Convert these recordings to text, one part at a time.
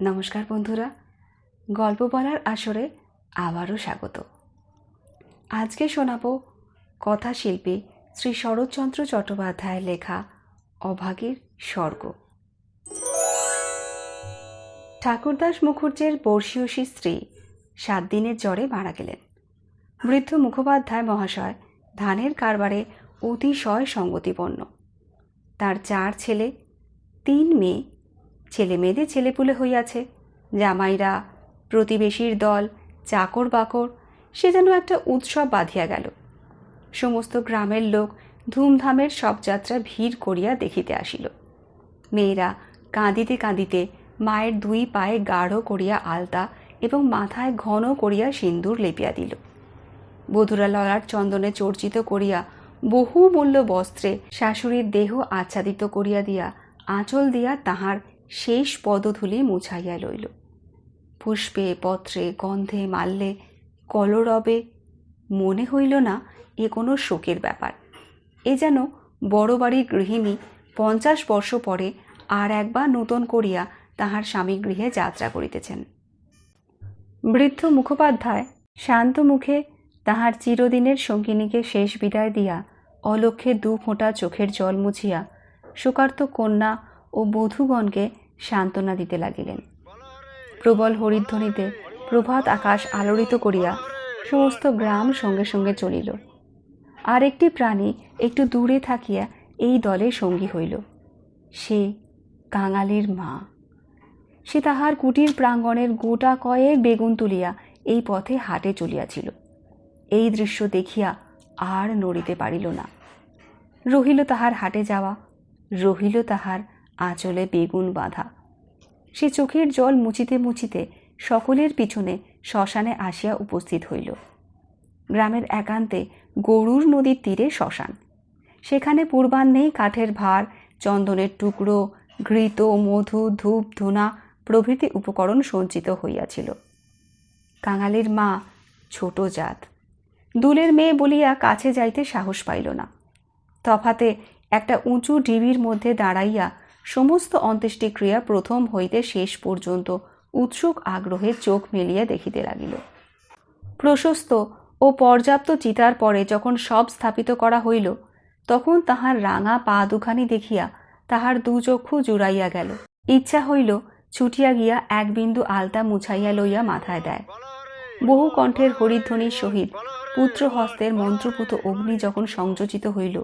নমস্কার বন্ধুরা, গল্প বলার আসরে আবারও স্বাগত। আজকে শোনাব কথাশিল্পী শ্রী শরৎচন্দ্র চট্টোপাধ্যায়ের লেখা অভাগীর স্বর্গ। ঠাকুরদাস মুখুর্জের বর্ষীয়সী স্ত্রী সাত দিনের জ্বরে মারা গেলেন। বৃদ্ধ মুখোপাধ্যায় মহাশয় ধানের কারবারে অতিশয় সঙ্গতিপন্ন তার চার ছেলে, তিন মেয়ে ছেলে মেয়েদের ছেলেপুলে হইয়াছে। জামাইরা, প্রতিবেশীর দল, চাকর বাকর, সে যেন একটা উৎসব বাঁধিয়া গেল। সমস্ত গ্রামের লোক ধুমধামের সব যাত্রা ভিড় করিয়া দেখিতে আসিল। মেয়েরা কাঁদিতে কাঁদিতে মায়ের দুই পায়ে গাঢ় করিয়া আলতা এবং মাথায় ঘন করিয়া সিন্দুর লেপিয়া দিল। বধুরা ললার চন্দনে চর্চিত করিয়া বহু মূল্য বস্ত্রে শাশুড়ির দেহ আচ্ছাদিত করিয়া দিয়া আঁচল দিয়া তাহার শেষ পদধূলি মুছাইয়া লইল। পুষ্পে, পত্রে, গন্ধে, মাল্যে, কলরবে মনে হইল না এ কোনো শোকের ব্যাপার। এ যেন বড় বাড়ির গৃহিণী পঞ্চাশ বর্ষ পরে আর একবার নূতন করিয়া তাহার স্বামী গৃহে যাত্রা করিতেছেন। বৃদ্ধ মুখোপাধ্যায় শান্ত মুখে তাহার চিরদিনের সঙ্গিনীকে শেষ বিদায় দিয়া অলক্ষে দু ফোঁটা চোখের জল মুছিয়া শোকার্ত কন্যা ও বধূগণকে সান্ত্বনা দিতে লাগিলেন। প্রবল হরিধ্বনিতে প্রভাত আকাশ আলোড়িত করিয়া সমস্ত গ্রাম সঙ্গে সঙ্গে চলিল। আর একটি প্রাণী একটু দূরে থাকিয়া এই দলে সঙ্গী হইল। সে কাঙালির মা। সে তাহার কুটির প্রাঙ্গণের গোটা কয়েক বেগুন তুলিয়া এই পথে হাটে চলিয়াছিল। এই দৃশ্য দেখিয়া আর নড়িতে পারিল না। রহিল তাহার হাটে যাওয়া, রহিল তাহার আঁচলে বেগুন বাঁধা। সে চোখের জল মুছিতে মুছিতে সকলের পিছনে শ্মশানে আসিয়া উপস্থিত হইল। গ্রামের একান্তে গরুর নদীর তীরে শ্মশান। সেখানে পূর্বাহ্নেই কাঠের ভার, চন্দনের টুকরো, ঘৃত, মধু, ধূপ, ধুনা প্রভৃতি উপকরণ সঞ্চিত হইয়াছিল। কাঙালির মা ছোট জাত। দুলের মেয়ে বলিয়া কাছে যাইতে সাহস পাইল না। তফাতে একটা উঁচু ঢিবির মধ্যে দাঁড়াইয়া সমস্ত অন্ত্যেষ্টিক্রিয়া প্রথম হইতে শেষ পর্যন্ত উৎসুক আগ্রহে চোখ মেলিয়া দেখিতে লাগিল। প্রশস্ত ও পর্যাপ্ত চিতার পরে যখন সব স্থাপিত করা হইল, তখন তাহার রাঙা পা দুখানি দেখিয়া তাহার দু চক্ষু জুড়াইয়া গেল। ইচ্ছা হইল ছুটিয়া গিয়া এক বিন্দু আলতা মুছাইয়া লইয়া মাথায় দেয়। বহু কণ্ঠের হরিধ্বনির সহিত পুত্র হস্তের মন্ত্রপুত অগ্নি যখন সংযোজিত হইল,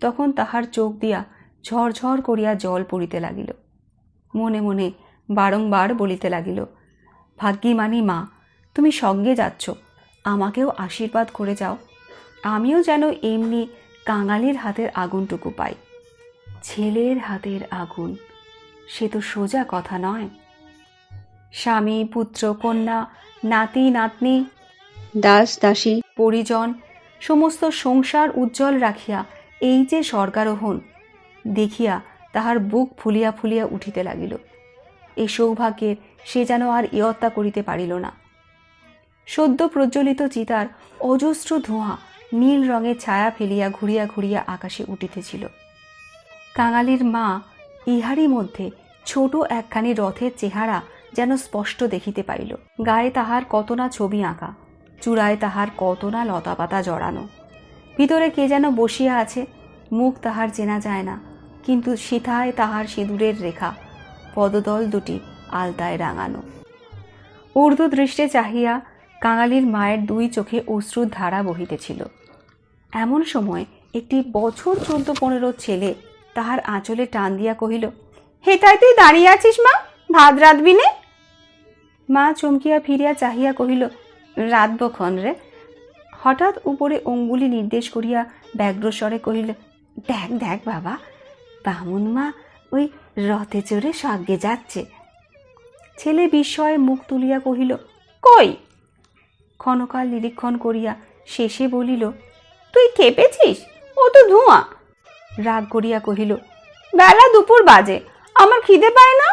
তখন তাহার চোখ দিয়া ঝরঝর করিয়া জল পড়িতে লাগিল। মনে মনে বারংবার বলিতে লাগিল ভাগ্যিমানি মা তুমি সঙ্গে যাচ্ছ আমাকেও আশীর্বাদ করে যাও। আমিও যেন এমনি কাঙালির হাতের আগুনটুকু পাই। ছেলের হাতের আগুন সে তো সোজা কথা নয়। স্বামী পুত্র কন্যা নাতি নাতনি দাস দাসী পরিজন সমস্ত সংসার উজ্জ্বল রাখিয়া এই যে স্বর্গারোহণ দেখিয়া তাহার বুক ফুলিয়া ফুলিয়া উঠিতে লাগিল। এই সৌভাগ্যের সে যেন আর ইয়ত্তা করিতে পারিল না। সদ্য প্রজ্বলিত চিতার অজস্র ধোঁয়া নীল রঙের ছায়া ফেলিয়া ঘুরিয়া ঘুরিয়া আকাশে উঠিতেছিল। কাঙালির মা ইহারই মধ্যে ছোট একখানি রথের চেহারা যেন স্পষ্ট দেখিতে পাইল গায়ে তাহার কত না ছবি আঁকা, চূড়ায় তাহার কত না লতাপাতা জড়ানো। ভিতরে কে যেন বসিয়া আছে, মুখ তাহার চেনা যায় না। কিন্তু সিথায় তাহার সিঁদুরের রেখা, পদদল দুটি আলতায় রাঙানো। ঊর্ধ্ব দৃষ্টে চাহিয়া কাঙালির মায়ের দুই চোখে অশ্রুর ধারা বহিতেছিল। এমন সময় একটি বছর চোদ্দ পনেরো ছেলে তাহার আঁচলে টান দিয়া কহিল হেতায় তুই দাঁড়িয়ে আছিস মা? ভাত রাঁধবি নে? মা চমকিয়া ফিরিয়া চাহিয়া কহিল, রাঁধব ক্ষণ রে। হঠাৎ উপরে অঙ্গুলি নির্দেশ করিয়া ব্যগ্রস্বরে কহিল, দেখ দেখ বাবা বামুন মা ওই রথে চড়ে স্বর্গে যাচ্ছে। ছেলে বিস্ময়ে মুখ তুলিয়া কহিল, কই? ক্ষণকাল নিরীক্ষণ করিয়া শেষে বলিল, তুই খেপেছিস? ও তো ধোঁয়া। রাগ করিয়া কহিল, বেলা দুপুর বাজে, আমার খিদে পায় না?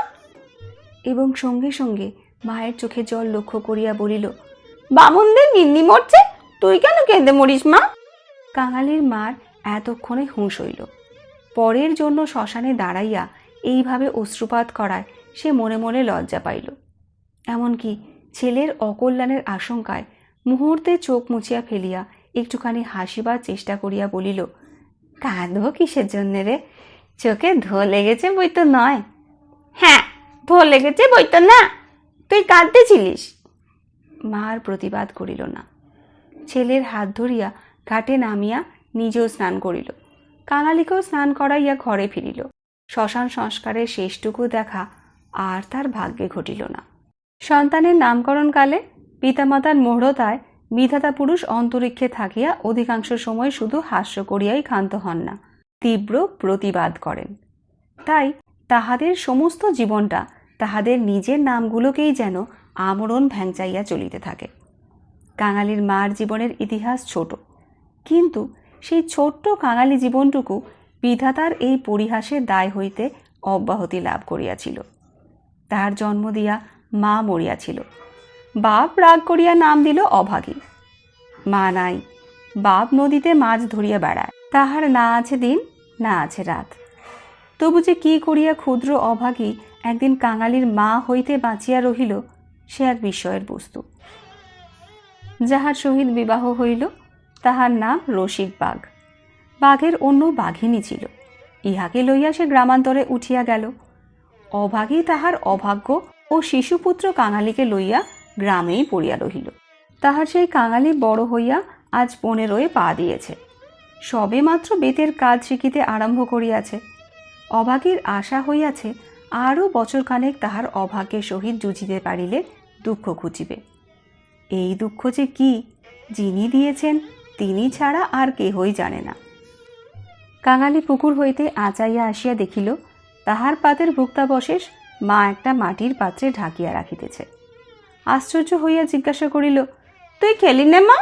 এবং সঙ্গে সঙ্গে মায়ের চোখে জল লক্ষ্য করিয়া বলিল, বামুনদের নিন্নি মরছে, তুই কেন কেঁদে মরিস মা? কাঙালির মার এতক্ষণে হুঁশ হইল। পরের জন্য শ্মশানে দাঁড়াইয়া এইভাবে অশ্রুপাত করায় সে মনে মনে লজ্জা পাইল। এমনকি ছেলের অকল্যাণের আশঙ্কায় মুহূর্তে চোখ মুছিয়া ফেলিয়া একটুখানি হাসিবার চেষ্টা করিয়া বলিল, কাঁদবো কিসের জন্যে রে? চোখে ধো লেগেছে বই তো নয়। হ্যাঁ ধো লেগেছে বই তো না। তুই কাঁদতেছিলিস মা আর প্রতিবাদ করিল না। ছেলের হাত ধরিয়া ঘাটে নামিয়া নিজেও স্নান করিল। কাঙালিকেও স্নান করাইয়া ঘরে ফিরিল। শ্মশান সংস্কারের শেষটুকু দেখা আর তার ভাগ্যে ঘটিল না। সন্তানের নামকরণকালে পিতামাতার মূঢ়তায় বিধাতা পুরুষ অন্তরিক্ষে থাকিয়া অধিকাংশ সময় শুধু হাস্য করিয়াই ক্ষান্ত হন না, তীব্র প্রতিবাদ করেন। তাই তাহাদের সমস্ত জীবনটা তাহাদের নিজের নামগুলোকেই যেন আমরণ ভ্যাংচাইয়া চলিতে থাকে। কাঙালির মার জীবনের ইতিহাস ছোট, কিন্তু সেই ছোট্ট কাঙালি জীবনটুকু বিধাতার এই পরিহাসের দায় হইতে অব্যাহতি লাভ করিয়াছিল। তাহার জন্ম দিয়া মা মরিয়াছিল। বাপ রাগ করিয়া নাম দিল অভাগী। মা নাই, বাপ নদীতে মাছ ধরিয়া বেড়ায়। তাহার না আছে দিন, না আছে রাত। তবু যে কি করিয়া ক্ষুদ্র অভাগী একদিন কাঙালির মা হইতে বাঁচিয়া রহিল, সে এক বিস্ময়ের বস্তু। যাহার সহিত বিবাহ হইল তাহার নাম রসিক বাঘ বাঘের অন্য বাঘিনী ছিল। ইহাকে লইয়া সে গ্রামান্তরে উঠিয়া গেল। অভাগী তাহার অভাগ্য ও শিশুপুত্র কাঙালিকে লইয়া গ্রামেই পড়িয়া রহিল। তাহার সেই কাঙালি বড় হইয়া আজ পনেরোয় পা দিয়েছে। সবে মাত্র বেতের কাজ শিখিতে আরম্ভ করিয়াছে। অভাগীর আশা হইয়াছে আরও বছরখানেক তাহার অভাগ্যের সহিত জুঝিতে পারিলে দুঃখ খুঁজিবে। এই দুঃখ যে কি, যিনি দিয়েছেন তিনি ছাড়া আর কেহই জানে না। কাঙালি পুকুর হইতে আচাইয়া আসিয়া দেখিল, তাহার পাতের ভুক্তাবশেষ মা একটা মাটির পাত্রে ঢাকিয়া রাখিতেছে। আশ্চর্য হইয়া জিজ্ঞাসা করিল, তুই খেলি নে মা?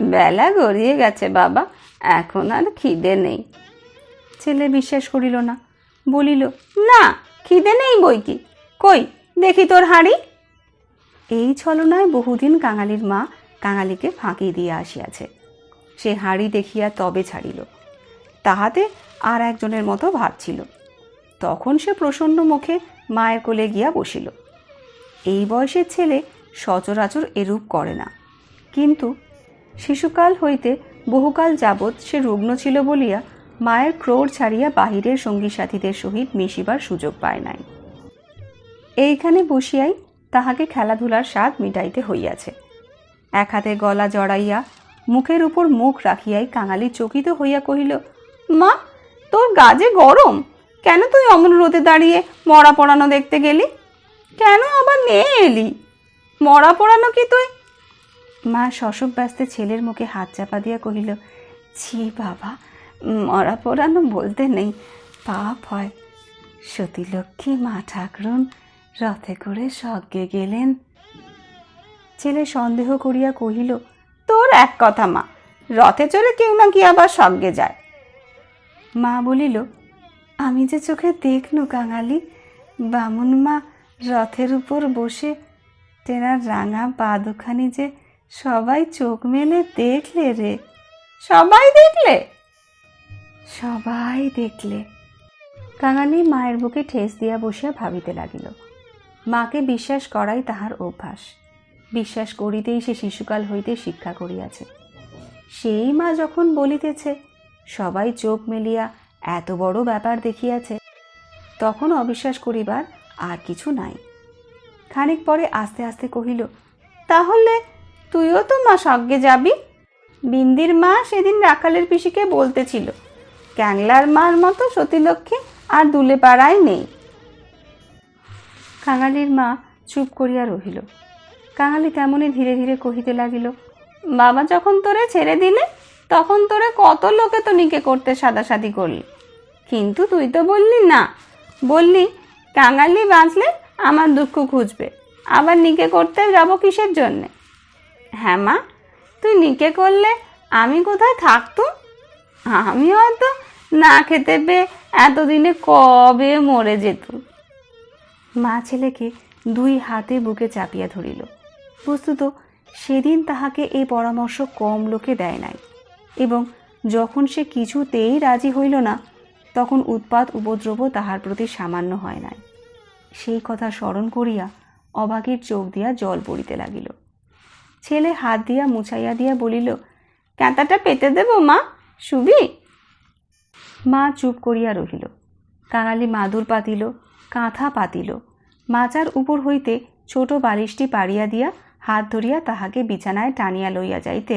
বেলা গড়িয়ে গেছে বাবা, এখন আর খিদে নেই। ছেলে বিশ্বাস করিল না, বলিল, না, খিদে নেই বই কি? কই, দেখি তোর হাঁড়ি? এই ছলনায় বহুদিন কাঙালির মা কাঙালিকে ফাঁকি দিয়ে আসিয়াছে। সে হাঁড়ি দেখিয়া তবে ছাড়িল। তাহাতে আর একজনের মতো ভাবছিল তখন সে প্রসন্ন মুখে মায়ের কোলে গিয়া বসিল। এই বয়সের ছেলে সচরাচর এরূপ করে না। কিন্তু শিশুকাল হইতে বহুকাল যাবৎ সে রুগ্ন ছিল বলিয়া মায়ের ক্রোড় ছাড়িয়া বাহিরের সঙ্গী সাথীদের সহিত মিশিবার সুযোগ পায় নাই। এইখানে বসিয়াই তাহাকে খেলাধুলার স্বাদ মিটাইতে হইয়াছে। এক হাতে গলা জড়াইয়া মুখের উপর মুখ রাখিয়াই কাঙালি চকিত হইয়া কহিল, মা, তোর গাজে গরম! কেন তুই অমন রোদে দাঁড়িয়ে মরা পড়ানো দেখতে গেলি? কেন আবার নিয়ে এলি? মরা পড়ানো কি তুই? মা শশব ব্যস্তে ছেলের মুখে হাত চাপা দিয়া কহিল, ছি বাবা, মরা পোড়ানো বলতে নেই, পাপ হয়। সতীলক্ষ্মী মা ঠাকরুন, রথে করে স্বর্গে গেলেন। ছেলে সন্দেহ করিয়া কহিল, তোর এক কথা মা, রথে চড়ে কেউ নাকি আবার স্বর্গে যায়? মা বলিল, আমি যে চোখে দেখনু কাঙালি, বামুন মা রথের উপর বসে তেনার রাঙা পা দুখানি যে সবাই চোখ মেলে দেখলে রে, সবাই দেখলে? সবাই দেখলে। কাঙালি মায়ের বুকে ঠেস দিয়া বসিয়া ভাবিতে লাগিল। মাকে বিশ্বাস করাই তাহার অভ্যাস। বিশ্বাস করিতেই সে শিশুকাল হইতে শিক্ষা করিয়াছে। সেই মা যখন বলিতেছে, সবাই চোখ মেলিয়া এত বড় ব্যাপার দেখিয়াছে, তখন অবিশ্বাস করিবার আর কিছু নাই। খানিক পরে আস্তে আস্তে কহিল, তাহলে তুইও তো মা স্বর্গে যাবি? বিন্দির মা সেদিন রাখালের পিসিকে বলতেছিল, ক্যাংলার মার মতো সতীলক্ষ্মী আর দুলে পাড়ায় নেই। কাঙালির মা চুপ করিয়া রহিল। কাঙালি তেমনই ধীরে ধীরে কহিতে লাগিল, বাবা যখন তোরে ছেড়ে দিলে, তখন তোরে কত লোকে তো নিকে করতে সাদাসাদি করলি। কিন্তু তুই তো বললি না। বললি, কাঙালি বাঁচলে আমার দুঃখ খুঁজবে। আবার নিকে করতে যাব কিসের জন্যে? হ্যাঁ মা, তুই নিকে করলে আমি কোথায় থাকতুম আমি হয়তো না খেতে পেয়ে এতদিনে কবে মরে যেত মা ছেলেকে দুই হাতে বুকে চাপিয়া ধরিল। বস্তুত সেদিন তাহাকে এই পরামর্শ কম লোকে দেয় নাই। এবং যখন সে কিছুতেই রাজি হইল না, তখন উৎপাত উপদ্রব তাহার প্রতি সামান্য হয় নাই। সেই কথা স্মরণ করিয়া অবাগীর চোখ দিয়া জল পড়িতে লাগিল। ছেলে হাত দিয়া মুছাইয়া দিয়া বলিল কাঁটাটা পেতে দেব মা শুবি মা চুপ করিয়া রহিল। কাঙালি মাদুর পাতিল, কাঁথা পাতিল। মাচার উপর হইতে ছোট বালিশটি পাড়িয়া দিয়া হাত ধরিয়া তাহাকে বিছানায় টানিয়া লইয়া যাইতে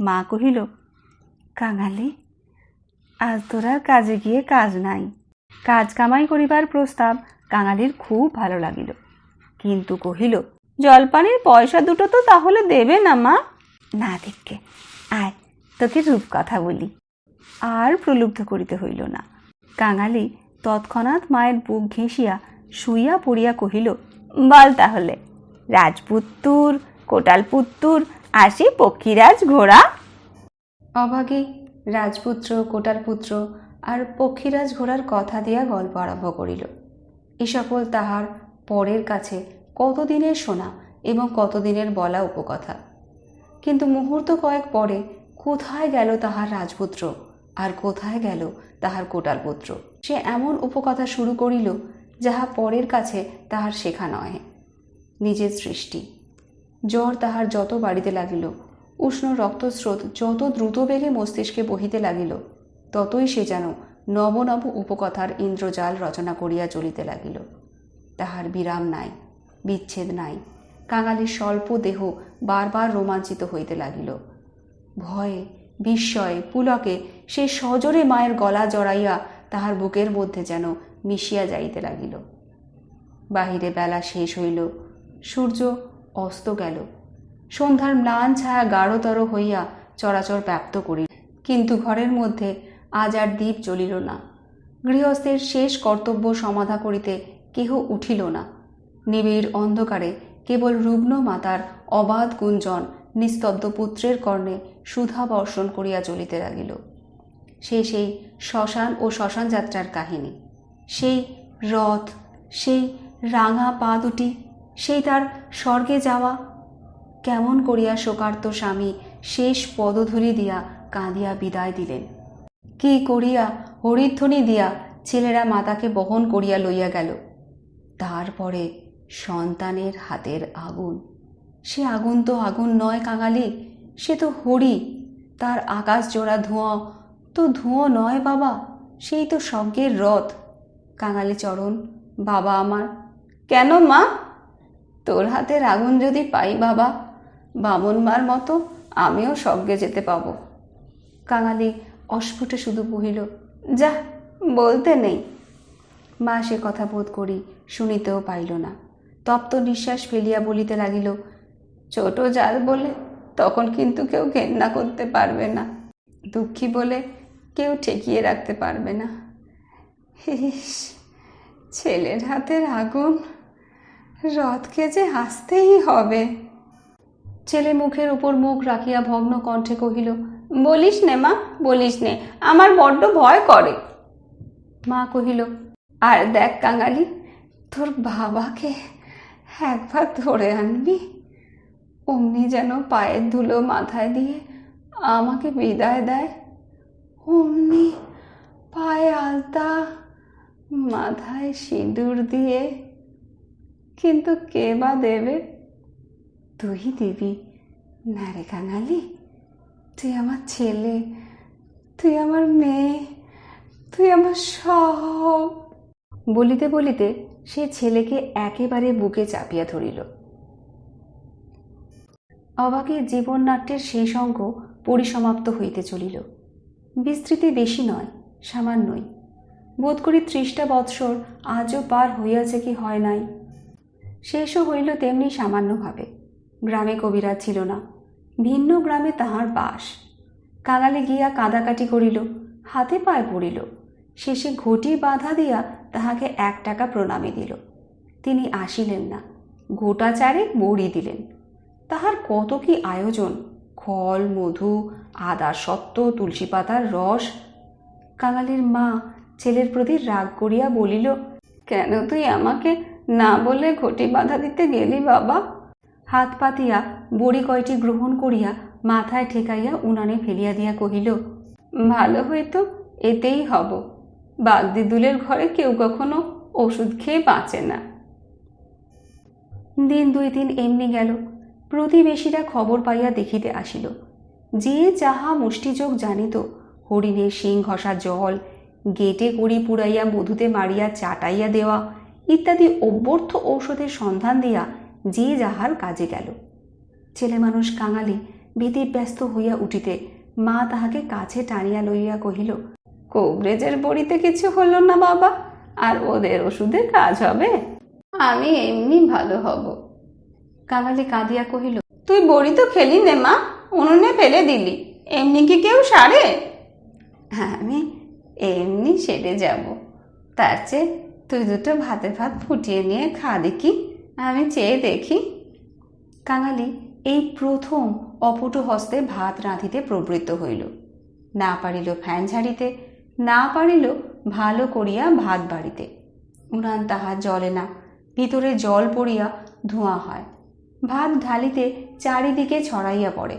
মা কহিল, কাঙালি, আজ তোর আর কাজে গিয়ে কাজ নাই। কাজ কামাই করিবার প্রস্তাব কাঙালির খুব ভালো লাগিল। কিন্তু কহিল, জলপানির পয়সা দুটো তো তাহলে দেবে না মা? না দিককে, আয়, তোকে রূপ কথা বলি। আর প্রলুব্ধ করিতে হইল না কাঙালি তৎক্ষণাৎ মায়ের বুক ঘেঁষিয়া শুইয়া পড়িয়া কহিল, বল তাহলে। রাজপুত্তুর, কোটালপুত্তুর আসি পক্ষীরাজ ঘোড়া। অভাগে রাজপুত্র, কোটালপুত্র আর পক্ষীরাজ ঘোড়ার কথা দিয়া গল্প আরম্ভ করিল। এ সকল তাহার পরের কাছে কতদিনের শোনা এবং কতদিনের বলা উপকথা। কিন্তু মুহূর্ত কয়েক পরে কোথায় গেল তাহার রাজপুত্র আর কোথায় গেল তাহার কোটালপুত্র? সে এমন উপকথা শুরু করিল যাহা পরের কাছে তাহার শেখা নয় নিজের সৃষ্টি। জ্বর তাহার যত বাড়িতে লাগিল, উষ্ণ রক্তস্রোত যত দ্রুত বেগে মস্তিষ্কে বহিতে লাগিল, ততই সে যেন নব নব উপকথার ইন্দ্রজাল রচনা করিয়া চলিতে লাগিল। তাহার বিরাম নাই, বিচ্ছেদ নাই, কাঙালির স্বল্প দেহ বারবার রোমাঞ্চিত হইতে লাগিল। ভয়ে, বিস্ময়ে, পুলকে সে সজোরে মায়ের গলা জড়াইয়া তাহার বুকের মধ্যে যেন মিশিয়া যাইতে লাগিল। বাহিরে বেলা শেষ হইল সূর্য অস্ত গেল। সন্ধ্যার ম্লান ছায়া গাঢ়তর হইয়া চরাচর ব্যাপ্ত করিল। কিন্তু ঘরের মধ্যে আজ আর দ্বীপ জ্বলিল না। গৃহস্থের শেষ কর্তব্য সমাধা করিতে কেহ উঠিল না। নিবিড় অন্ধকারে কেবল রুগ্ন মাতার অবাধ গুঞ্জন নিস্তব্ধ পুত্রের কর্ণে সুধা বর্ষণ করিয়া চলিতে লাগিল। সে সেই শ্মশান ও শ্মশান যাত্রার কাহিনী। সেই রথ, সেই রাঙা পা দুটি সেই তার স্বর্গে যাওয়া। কেমন করিয়া শোকার্ত স্বামী শেষ পদধূলি দিয়া কাঁদিয়া বিদায় দিলেন। কি করিয়া, হরিধ্বনি দিয়া ছেলেরা মাতাকে বহন করিয়া লইয়া গেল। তারপরে সন্তানের হাতের আগুন। সে আগুন তো আগুন নয় কাঙালি, সে তো হরি। তার আকাশ জোড়া ধোঁয়া। তো ধোঁয়া নয় বাবা, সেই তো স্বর্গের রথ। কাঙালি চরণ, বাবা আমার। কেন মা? তোর হাতের আগুন যদি পাই বাবা, বামন মার মতো আমিও স্বর্গে যেতে পাবো। কাঙালি অস্ফুটে শুধু বহিল যা, বলতে নেই। মা সে কথা বোধ করি শুনিতেও পাইল না। তপ্ত নিঃশ্বাস ফেলিয়া বলিতে লাগিল, ছোট জাল বলে তখন কিন্তু কেউ ঘেন্না করতে পারবে না। দুঃখী বলে কেউ ঠেকিয়ে রাখতে পারবে না। ছেলের হাতের আগুন রথকে যে হাসতেই হবে। ছেলে মুখের উপর মুখ রাখিয়া ভগ্ন কণ্ঠে কহিল, বলিস নে মা, বলিস নে, আমার বড্ড ভয় করে। মা কহিল, আর দেখ কাঙালি, তোর বাবাকে একবার ধরে আনবি। অমনি যেন পায়ের ধুলো মাথায় দিয়ে আমাকে বিদায় দেয়। অমনি পায়ে আলতা মাথায় সিঁদুর দিয়ে কিন্তু কে বা দেবে? তুই দিবি। না রে কাঙালি, তুই আমার ছেলে, তুই আমার মেয়ে, তুই আমার সব। বলিতে বলিতে সে ছেলেকে একেবারে বুকে চাপিয়া ধরিল। অবাকের জীবননাট্যের শেষ অঙ্ক পরিসমাপ্ত হইতে চলিল। বিস্তৃতি বেশি নয়, সামান্যই। বোধ করি ত্রিশটা বৎসর আজও পার হইয়াছে কি হয় নাই। শেষও হইল তেমনি সামান্যভাবে। গ্রামে কবিরাজ ছিল না। ভিন্ন গ্রামে তাহার বাস। কাঙালে গিয়া কাঁদাকাটি করিল, হাতে পায়ে পড়িল। শেষে ঘটি বাধা দিয়া তাহাকে এক টাকা প্রণামী দিল। তিনি আসিলেন না। গোটা চারে বড়ি দিলেন। তাহার কত কি আয়োজন? খল, মধু, আদা সত্ত্ব তুলসী পাতার রস। কাঙালির মা ছেলের প্রতি রাগ করিয়া বলিল, কেন তুই আমাকে না বলে ঘটি বাধা দিতে গেলি বাবা। হাত পাতিয়া, বড়ি কয়টি গ্রহণ করিয়া মাথায় ঠেকাইয়া উনানে ফেলিয়া দিয়া কহিল, ভালো হইতো, এতেই হব। বাগদিদুলের ঘরে কেউ কখনো ওষুধ খেয়ে বাঁচে না। দিন দুই দিন এমনি গেল। প্রতিবেশীরা খবর পাইয়া দেখিতে আসিল। যে যাহা মুষ্টিযোগ জানিত, হরিণের শিং ঘষা জল, গেটে কড়ি পুড়াইয়া মধুতে মারিয়া চাটাইয়া দেওয়া ইত্যাদি অভ্যর্থ ঔষধের সন্ধান দিয়া যে যাহার কাজে গেল। ছেলে মানুষ কাঙালি ব্যস্ত হইয়া উঠিতে মা তাহাকে কাছে টানিয়া লইয়া কহিল, কবরেজের বড়িতে কিছু হলো না বাবা, আর ওদের ওষুধে কাজ হবে? আমি এমনি ভালো হব। কাঙালি কাঁদিয়া কহিল, তুই বড়ি তো খেলি নে মা, উনুনে ফেলে দিলি, এমনি কি কেউ সারে? হ্যাঁ আমি এমনি সেরে যাব, তার চেয়ে তুই দুটো ভাতে ভাত ফুটিয়ে নিয়ে খা দেখি। আমি চেয়ে দেখি। কাঙালি এই প্রথম অপটু হস্তে ভাত রাঁধিতে প্রবৃত্ত হইল। না পারিল ফ্যান ঝাড়িতে, না পারিল ভালো করিয়া ভাত বাড়িতে। উনান তাহা জলে না, ভিতরে জল পড়িয়া ধোঁয়া হয়। ভাত ঢালিতে চারিদিকে ছড়াইয়া পড়ে।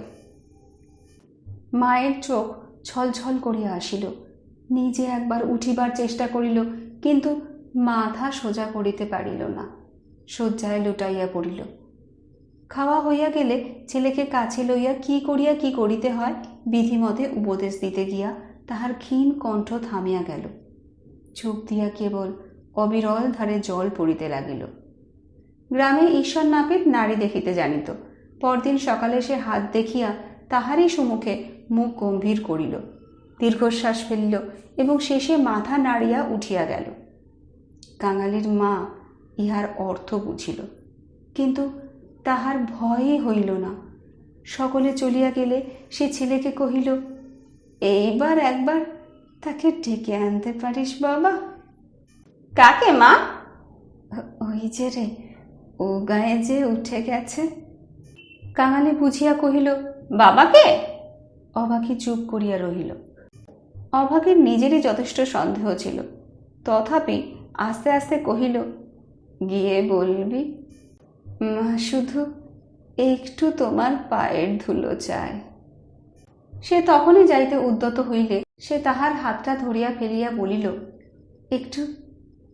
মায়ের চোখ ছলছল করিয়া আসিল। নিজে একবার উঠিবার চেষ্টা করিল, কিন্তু মাথা সোজা করিতে পারিল না। শয্যায় লুটাইয়া পড়িল। খাওয়া হইয়া গেলে ছেলেকে কাছে লইয়া কি করিয়া কি করিতে হয়, বিধিমতে উপদেশ দিতে গিয়া তাহার ক্ষীণ কণ্ঠ থামিয়া গেল। চোখ দিয়া কেবল অবিরল ধারে জল পড়িতে লাগিল। গ্রামে ঈশ্বর নাপিত নারী দেখিতে জানিত। পরদিন সকালে সে হাত দেখিয়া তাহারই সম্মুখে মুখ গম্ভীর করিল। দীর্ঘশ্বাস ফেলিল এবং শেষে মাথা নাড়িয়া উঠিয়া গেল। কাঙালির মা ইহার অর্থ বুঝিল। কিন্তু তাহার ভয়ই হইল না। সকলে চলিয়া গেলে সে ছেলেকে কহিল এইবার একবার তাকে ডেকে আনতে পারিস বাবা। কাকে মা? ওই যে রে ও গায়ে যে উঠে গেছে। কাঙালি বুঝিয়া কহিল বাবাকে? অবাকি চুপ করিয়া রহিল। অভাগের নিজেরই যথেষ্ট সন্দেহ ছিল। তথাপি আস্তে আস্তে কহিল, গিয়ে বলবি? মা, শুধু একটু তোমার পায়ের ধুলো চায় সে তখনই যাইতে উদ্যত হইলে, সে তাহার হাতটা ধরিয়া ফেলিয়া বলিল, একটু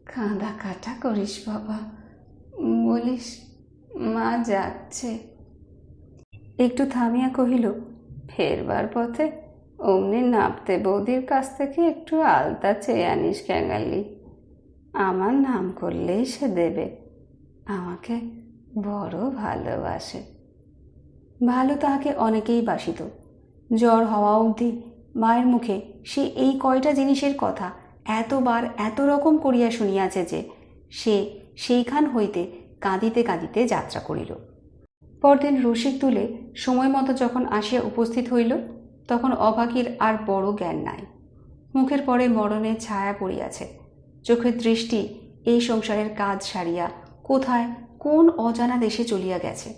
কাঁদা কাটা করিস বাবা, বলিস মা যাচ্ছে। একটু থামিয়া কহিল, ফেরবার পথে অমনি নাপতে বৌদির কাছ থেকে একটু আলতা চেয়ে আনিস ক্যাঙালি। আমার নাম করলেই সে দেবে। আমাকে বড় ভালোবাসে। ভালো তাহাকে অনেকেই বাসিত। জ্বর হওয়া অবধি মায়ের মুখে সে এই কয়টা জিনিসের কথা এতবার এত রকম করিয়া শুনিয়াছে যে সে সেইখান হইতে কাঁদিতে কাঁদিতে যাত্রা করিল। পরদিন রসিক তুলে সময় মতো যখন আসিয়া উপস্থিত হইল, তখন অভাগীর আর বড় জ্ঞান নাই। মুখের পরে মরণের ছায়া পড়িয়াছে। চোখের দৃষ্টি এই সংসারের কাজ সারিয়া কোথায় কোন অজানা দেশে চলিয়া গেছে?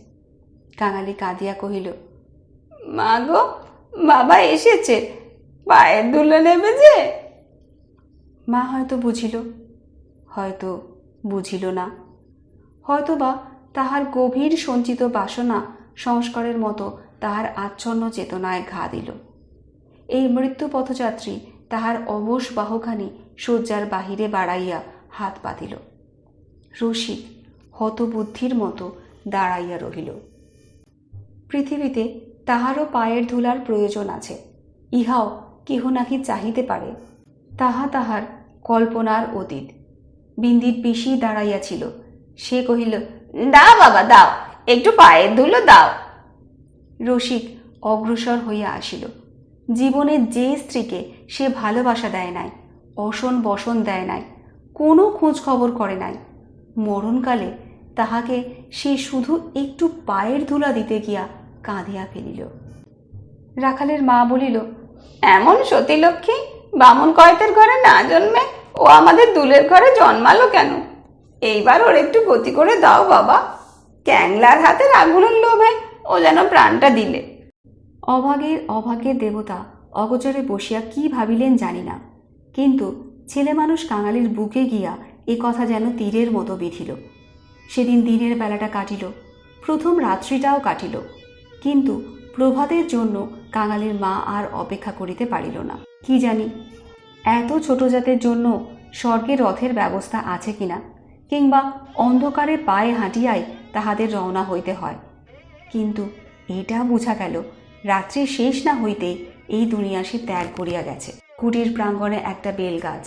কাঙালি কাঁদিয়া কহিল মা গো বাবা এসেছে। পায়ের নেবে যে? মা হয়তো বুঝিল হয়তো বুঝিল না। হয়তোবা তাহার গভীর সঞ্চিত বাসনা সংস্কারের মতো তাহার আচ্ছন্ন চেতনায় ঘা দিল। এই মৃত্যু পথযাত্রী তাহার অবশ বাহুখানি শয্যার বাহিরে বাড়াইয়া হাত পাতিল রসিক হতবুদ্ধির মতো দাঁড়াইয়া রহিল। পৃথিবীতে তাহারও পায়ের ধুলার প্রয়োজন আছে। ইহাও কেহ নাকি চাহিতে পারে। তাহা তাহার কল্পনার অতীত। বিন্দির পিসি দাঁড়াইয়াছিল। সে কহিল, দাও বাবা, দাও। একটু পায়ের ধুলো দাও। রসিক অগ্রসর হইয়া আসিল। জীবনে যে স্ত্রীকে সে ভালোবাসা দেয় নাই অসন বসন দেয় নাই, কোনো খোঁজ খবর করে নাই। মরণকালে তাহাকে সে শুধু একটু পায়ের ধুলা দিতে গিয়া কাঁদিয়া ফেলিল। রাখালের মা বলিল, এমন সতীলক্ষ্মী বামন কয়তের ঘরে না জন্মে ও আমাদের দুলের ঘরে জন্মালো কেন? এইবার ওর একটু গতি করে দাও বাবা। ক্যাংলার হাতের আগুনের লোভে ও যেন প্রাণটা দিলে। অভাগের অভাগের দেবতা অগোচরে বসিয়া কি ভাবিলেন জানি না। কিন্তু ছেলে মানুষ কাঙালির বুকে গিয়া এ কথা যেন তীরের মতো বিঁধিল। সেদিন দিনের বেলাটা কাটিল, প্রথম রাত্রিটাও কাটিল, কিন্তু প্রভাতের জন্য কাঙালির মা আর অপেক্ষা করিতে পারিল না। কি জানি, এত ছোট জাতের জন্য স্বর্গের রথের ব্যবস্থা আছে কিনা, কিংবা অন্ধকারে পায়ে হাঁটিয়াই তাহাদের রওনা হইতে হয়। কিন্তু এটা বোঝা গেল রাত্রি শেষ না হইতেই এই দুনিয়া সে ত্যাগ করিয়া গেছে। কুটির প্রাঙ্গণে একটা বেল গাছ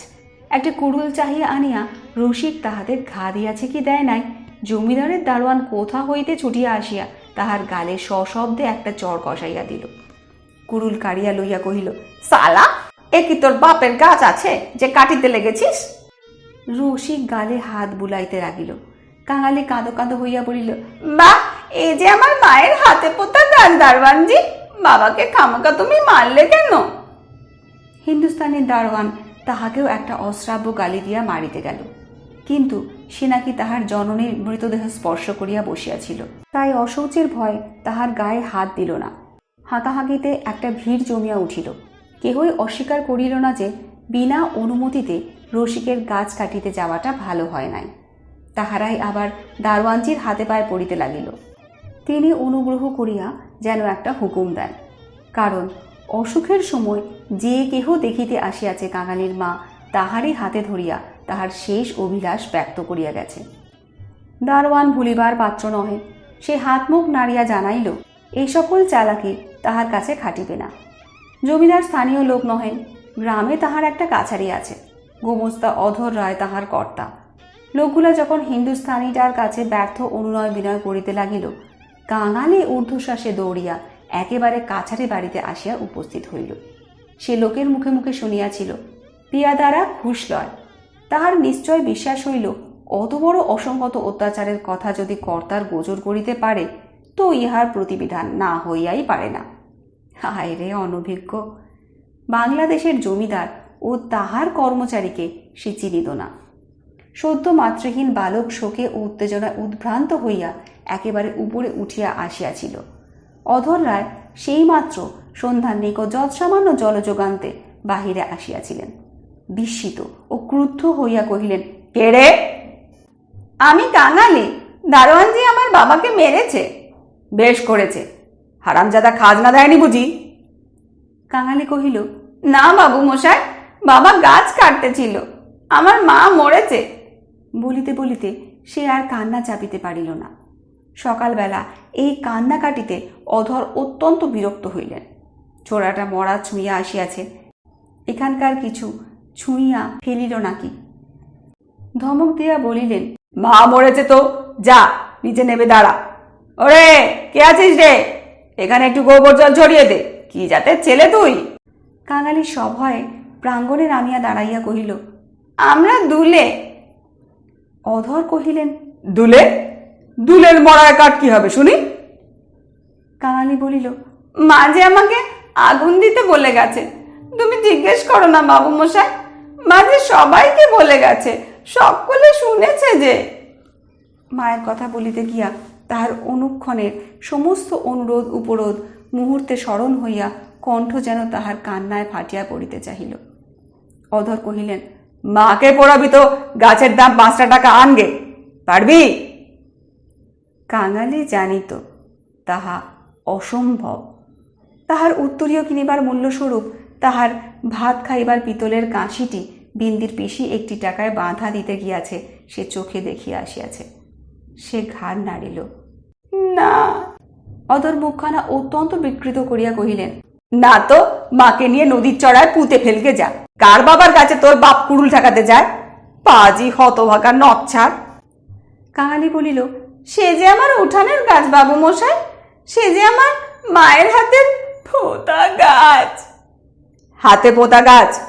একটা কুড়ুল চাহিয়া আনিয়া রসিক তাহাদের ঘা দিয়াছে কি দেয় নাই? জমিদারের দারোয়ান কোথা হইতে ছুটিয়া আসিয়া তাহার গালে সশব্দে একটা চর কষাইয়া দিল। কুড়ুল কাড়িয়া লইয়া কহিল, সালা, এ কি তোর বাপের গাছ আছে যে কাটিতে লেগেছিস? রসিক গালে হাত বুলাইতে লাগিল। কাঙালি কাঁদো কাঁদো হইয়া বলিল বা এই যে আমার মায়ের হাতে পোতা গান দারবানজি বাবাকে খামাকা তুমি মারলে কেন? হিন্দুস্তানি দারোয়ান তাহাকেও একটা অশ্রাব্য গালি দিয়া মারিতে গেল। কিন্তু সে নাকি তাহার জননীর মৃতদেহ স্পর্শ করিয়া বসিয়াছিল। তাই অশৌচের ভয় তাহার গায়ে হাত দিল না। হাঁকাহাঁকিতে একটা ভিড় জমিয়া উঠিল। কেহই অস্বীকার করিল না যে বিনা অনুমতিতে রসিকের গাছ কাটিতে যাওয়াটা ভালো হয় নাই। তাহারাই আবার দারোয়ানজির হাতে পায়ে পড়িতে লাগিল। তিনি অনুগ্রহ করিয়া যেন একটা হুকুম দেন। কারণ অসুখের সময় যে কেহ দেখিতে আসিয়াছে কাঙালির মা, তাহারই হাতে ধরিয়া তাহার শেষ অভিলাষ ব্যক্ত করিয়া গেছে। দারোয়ান ভুলিবার পাত্র নহে, সে হাত মুখ নাড়িয়া জানাইল এই সকল চালাকি তাহার কাছে খাটিবে না। জমিদার স্থানীয় লোক নহেন গ্রামে তাহার একটা কাছারি আছে, গোমস্তা অধর রায় তাহার কর্তা। লোকগুলা যখন হিন্দুস্থানিটার কাছে ব্যর্থ অনুনয় বিনয় করিতে লাগিল, কাঙালি ঊর্ধ্বশ্বাসে দৌড়িয়া একেবারে কাছারি বাড়িতে আসিয়া উপস্থিত হইল। সে লোকের মুখে মুখে শুনিয়াছিল পিয়াদারা ঘুষ লয়। তাহার নিশ্চয় বিশ্বাস হইল, অত বড় অসংগত অত্যাচারের কথা যদি কর্তার গোজর করিতে পারে, তো ইহার প্রতিবিধান না হইয়াই পারে না। হায় রে অনভিজ্ঞ! বাংলাদেশের জমিদার ও তাহার কর্মচারীকে সে চিনিত না। সদ্য মাতৃহীন বালক শোকে ও উত্তেজনায় উদ্ভ্রান্ত হইয়া একেবারে উপরে উঠিয়া আসিয়াছিল। অধর রায় সেইমাত্র সন্ধ্যার নিকট যৎসামান্য জলযোগান্তে বাহিরে আসিয়াছিলেন। বিস্মিত ও ক্রুদ্ধ হইয়া কহিলেন, কে রে? আমি কাঙালি, দারোয়ানজি আমার বাবাকে মেরেছে। বেশ করেছে, হারামজাদা খাজনা দেয়নি বুঝি? কাঙালি কহিল, না বাবু মশাই, বাবা গাছ কাটতেছিল আমার মা মরেছে। বলিতে বলিতে সে আর কান্না চাপিতে পারিল না। সকালবেলা এই কান্না কাটিতে অধর অত্যন্ত বিরক্ত হইলেন। ছোড়াটা মরা ছুঁইয়া আসিয়াছে। এখানকার কিছু ছুঁইয়া ফেলিল নাকি? ধমক দিয়া বলিলেন, মা মরেছে তো, যা, নিচে নেবে দাঁড়া। ওরে, কে আছিস রে? এখানে একটু গোবর জল ছড়িয়ে দে, কি যাতে ছেলে তুই? কাঙালি সভয়ে প্রাঙ্গণে নামিয়া দাঁড়াইয়া কহিল, আমরা দুলে। অধর কহিলেন, দুলে? দুলের মরায় কাঠ কি হবে শুনি? কাঙালি বলিল মা যে আমাকে আগুন দিতে বলে গেছে তুমি জিজ্ঞেস করো না বাবু মশাই মা যে সবাইকে বলে গেছে সকলে শুনেছে যে। মায়ের কথা বলিতে গিয়া তাহার অনুক্ষণের সমস্ত অনুরোধ উপরোধ মুহূর্তে স্মরণ হইয়া কণ্ঠ যেন তাহার কান্নায় ফাটিয়া পড়িতে চাহিল। অধর কহিলেন মাকে পড়াবি তো গাছের দাম পাঁচটা টাকা আনগে পারবি? কাঙালি জানিত, তাহা অসম্ভব। তাহার উত্তরীয় কিনিবার মূল্যস্বরূপ তাহার ভাত খাইবার পিতলের কাঁশিটি বিন্দির পিসি একটি টাকায় বাঁধা দিতে গিয়াছে, সে চোখে দেখিয়া আসিয়াছে। সে ঘাড় নাড়িল। না। অদর মুখখানা অত্যন্ত বিকৃত করিয়া কহিলেন, না তো, মাকে নিয়ে নদীর চড়ায় পুঁতে ফেলকে যা। কার বাবার কাছে তোর বাপ কুড়ুল ঠেকাতে যায়? পাজি হতভাগা নচ্ছাড় কাঙালি বলিল সে যে আমার উঠানের গাছ, বাবু মশাই। সে যে আমার মায়ের হাতের পোতা গাছ। হাতে পোতা গাছ?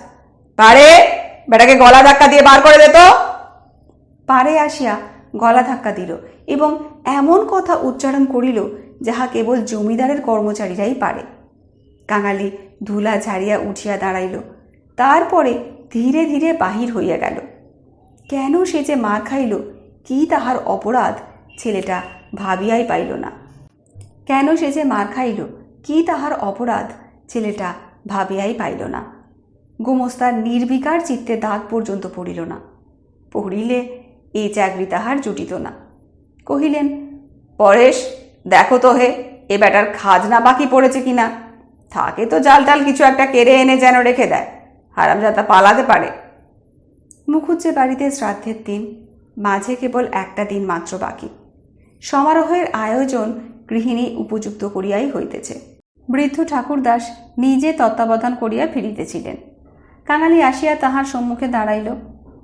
পারে? বেটাকে গলা ধাক্কা দিয়ে বার করে দে পারে আসিয়া গলা ধাক্কা দিল এবং এমন কথা উচ্চারণ করিল যাহা কেবল জমিদারের কর্মচারীরাই পারে। কাঙালি ধুলা ঝাড়িয়া উঠিয়া দাঁড়াইল। তারপরে ধীরে ধীরে বাহির হইয়া গেল। কেন সে যে মার খাইল, কি তাহার অপরাধ? ছেলেটা ভাবিয়াই পাইল না। কেন সে যে মার খাইল, কি তাহার অপরাধ, ছেলেটা ভাবিয়াই পাইল না। গোমস্তার নির্বিকার চিত্তে দাগ পর্যন্ত পড়িল না। পড়িলে এই চাকরি তাহার জুটিত না। কহিলেন, পরেশ, দেখো তো হে, এ বেটার খাজনা বাকি পড়েছে কিনা থাকে তো জাল টাল কিছু একটা কেড়ে এনে যেন রেখে দেয়, হারামজাদা পালাতে পারে। মুখুজ্জে বাড়িতে শ্রাদ্ধের দিন, মাঝে কেবল একটা দিন মাত্র বাকি। সমারোহের আয়োজন গৃহিণী উপযুক্ত করিয়াই হইতেছে। বৃদ্ধ ঠাকুরদাস নিজে তত্ত্বাবধান করিয়া ফিরিতেছিলেন। কাঙালি আসিয়া তাহার সম্মুখে দাঁড়াইল,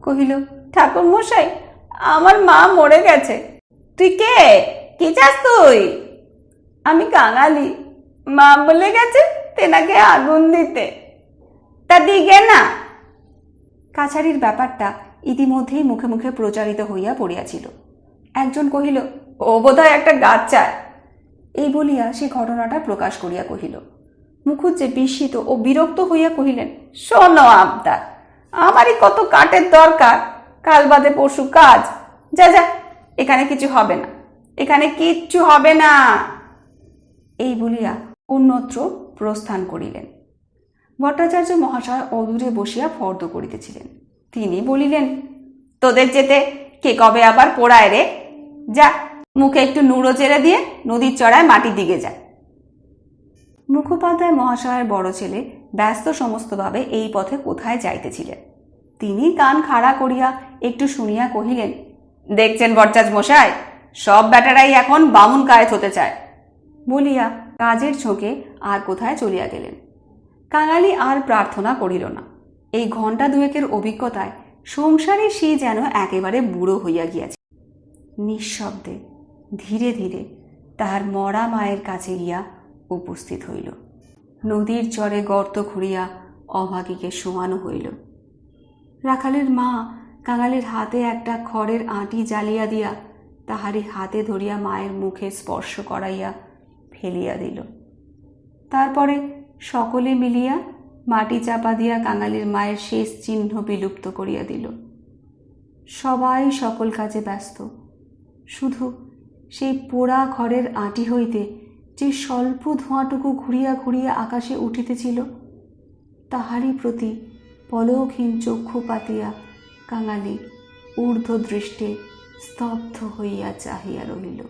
কহিল, ঠাকুর মশাই, আমার মা মরে গেছে। তুই কে? কি চাস তুই? আমি কাঙালি। মা বলে গেছে তেনাকে আগুন দিতে। তা দিগে না। কাছারির ব্যাপারটা ইতিমধ্যেই মুখে মুখে প্রচারিত হইয়া পড়িয়াছিল। একজন কহিল ও বোধহয় একটা গাছ চায়। এই বলিয়া সে ঘটনাটা প্রকাশ করিয়া কহিল। মুখুজ্জে বিস্মিত ও বিরক্ত হইয়া কহিলেন, শোনো আবদার, আমারই কত কাঠের দরকার। কাল বাদে পরশু কাজ। যা যা, এখানে কিছু হবে না, এখানে কিচ্ছু হবে না। এই বলিয়া অন্যত্র প্রস্থান করিলেন। ভট্টাচার্য মহাশয় অদূরে বসিয়া ফর্দ করিতেছিলেন। তিনি বলিলেন, তোদের যেতে কে কবে আবার পোড়ায় রে? যা মুখে একটু নুড়ো চেড়ে দিয়ে নদীর চড়ায় মাটির দিকে যায়। মুখোপাধ্যায় মহাশয়ের বড় ছেলে ব্যস্ত সমস্তভাবে এই পথে কোথায় যাইতেছিলেন? তিনি কান খাড়া করিয়া একটু শুনিয়া কহিলেন, দেখছেন বরচাজ মশাই, সব ব্যাটারাই এখন বামুন কায়েত হতে চায়। বলিয়া কাজের ঝোঁকে আর কোথায় চলিয়া গেলেন? কাঙালি আর প্রার্থনা করিল না। এই ঘণ্টা দুয়েকের অভিজ্ঞতায় সংসারে সে যেন একেবারে বুড়ো হইয়া গিয়াছে। নিঃশব্দে ধীরে ধীরে তাহার মরা মায়ের কাছে গিয়া উপস্থিত হইল। নদীর চরে গর্ত খুঁড়িয়া অভাগীকে শোয়ানো হইল। রাখালের মা কাঙালির হাতে একটা খড়ের আঁটি জ্বালিয়া দিয়া তাহারই হাতে ধরিয়া মায়ের মুখে স্পর্শ করাইয়া ফেলিয়া দিল। তারপরে সকলে মিলিয়া মাটি চাপা দিয়া কাঙালির মায়ের শেষ চিহ্ন বিলুপ্ত করিয়া দিল। সবাই সকল কাজে ব্যস্ত। শুধু সেই পোড়া ঘরের আঁটি হইতে যে স্বল্প ধোঁয়াটুকু ঘুরিয়া ঘুরিয়া আকাশে উঠিতেছিল, তাহারই প্রতি পলকহীন চক্ষু পাতিয়া কাঙালি ঊর্ধ্ব দৃষ্টে স্তব্ধ হইয়া চাহিয়া রহিল।